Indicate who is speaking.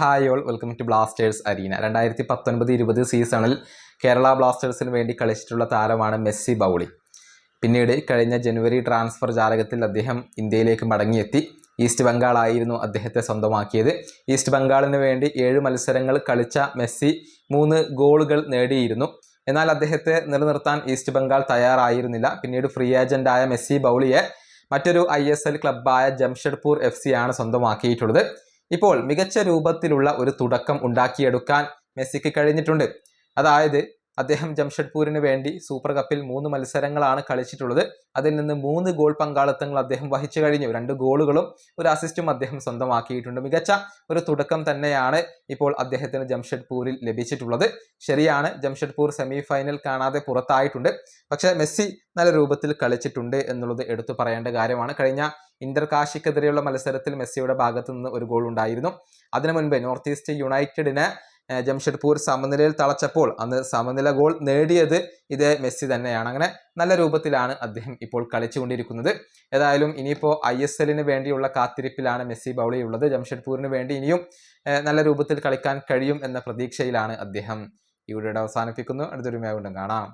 Speaker 1: Hi all welcome to blasters arena രണ്ടായിരത്തി പത്തൊൻപത് ഇരുപത് സീസണിൽ കേരള ബ്ലാസ്റ്റേഴ്സിന് വേണ്ടി കളിച്ചിട്ടുള്ള താരമാണ് മെസ്സി ബൗളി. പിന്നീട് കഴിഞ്ഞ ജനുവരി ട്രാൻസ്ഫർ ജാലകത്തിൽ അദ്ദേഹം ഇന്ത്യയിലേക്ക് മടങ്ങിയെത്തി. ഈസ്റ്റ് ബംഗാളായിരുന്നു അദ്ദേഹത്തെ സ്വന്തമാക്കിയത്. ഈസ്റ്റ് ബംഗാളിന് വേണ്ടി ഏഴ് മത്സരങ്ങൾ കളിച്ച മെസ്സി മൂന്ന് ഗോളുകൾ നേടിയിരുന്നു. എന്നാൽ അദ്ദേഹത്തെ നിലനിർത്താൻ ഈസ്റ്റ് ബംഗാൾ തയ്യാറായിരുന്നില്ല. പിന്നീട് ഫ്രീ ഏജന്റായ മെസ്സി ബൗളിയെ മറ്റൊരു ഐ എസ് എൽ ക്ലബ്ബായ ജംഷഡ്പൂർ എഫ് സി ആണ് സ്വന്തമാക്കിയിട്ടുള്ളത്. ഇപ്പോൾ മികച്ച രൂപത്തിലുള്ള ഒരു തുടക്കം ഉണ്ടാക്കിയെടുക്കാൻ മെസ്സിക്ക് കഴിഞ്ഞിട്ടുണ്ട്. അതായത് അദ്ദേഹം ജംഷഡ്പൂരിന് വേണ്ടി സൂപ്പർ കപ്പിൽ മൂന്ന് മത്സരങ്ങളാണ് കളിച്ചിട്ടുള്ളത്. അതിൽ നിന്ന് മൂന്ന് ഗോൾ പങ്കാളിത്തങ്ങൾ അദ്ദേഹം വഹിച്ചു കഴിഞ്ഞു. രണ്ട് ഗോളുകളും ഒരു അസിസ്റ്റും അദ്ദേഹം സ്വന്തമാക്കിയിട്ടുണ്ട്. മികച്ച ഒരു തുടക്കം തന്നെയാണ് ഇപ്പോൾ അദ്ദേഹത്തിന് ജംഷഡ്പൂരിൽ ലഭിച്ചിട്ടുള്ളത്. ശരിയാണ് ജംഷഡ്പൂർ സെമി ഫൈനൽ കാണാതെ പുറത്തായിട്ടുണ്ട്. പക്ഷേ മെസ്സി നല്ല രൂപത്തിൽ കളിച്ചിട്ടുണ്ട് എന്നുള്ളത് എടുത്തു പറയേണ്ട കാര്യമാണ്. കഴിഞ്ഞ ഇന്റർ കാശിക്കെതിരെയുള്ള മത്സരത്തിൽ മെസ്സിയുടെ ഭാഗത്തു നിന്ന് ഒരു ഗോൾ ഉണ്ടായിരുന്നു. അതിനു മുൻപ് നോർത്ത് ഈസ്റ്റ് യുണൈറ്റഡിനെ ജംഷഡ്പൂർ സമനിലയിൽ തളച്ചപ്പോൾ അന്ന് സമനില ഗോൾ നേടിയത് ഇതേ മെസ്സി തന്നെയാണ്. അങ്ങനെ നല്ല രൂപത്തിലാണ് അദ്ദേഹം ഇപ്പോൾ കളിച്ചുകൊണ്ടിരിക്കുന്നത്. ഏതായാലും ഇനിയിപ്പോൾ ഐ എസ് എല്ലിന് വേണ്ടിയുള്ള കാത്തിരിപ്പിലാണ് മെസ്സി ബൗളി ഉള്ളത് ജംഷഡ്പൂരിന് വേണ്ടി ഇനിയും നല്ല രൂപത്തിൽ കളിക്കാൻ കഴിയും എന്ന പ്രതീക്ഷയിലാണ് അദ്ദേഹം. വീഡിയോ അവസാനിപ്പിക്കുന്നു. അടുത്തൊരു മേഖണ്ടും കാണാം.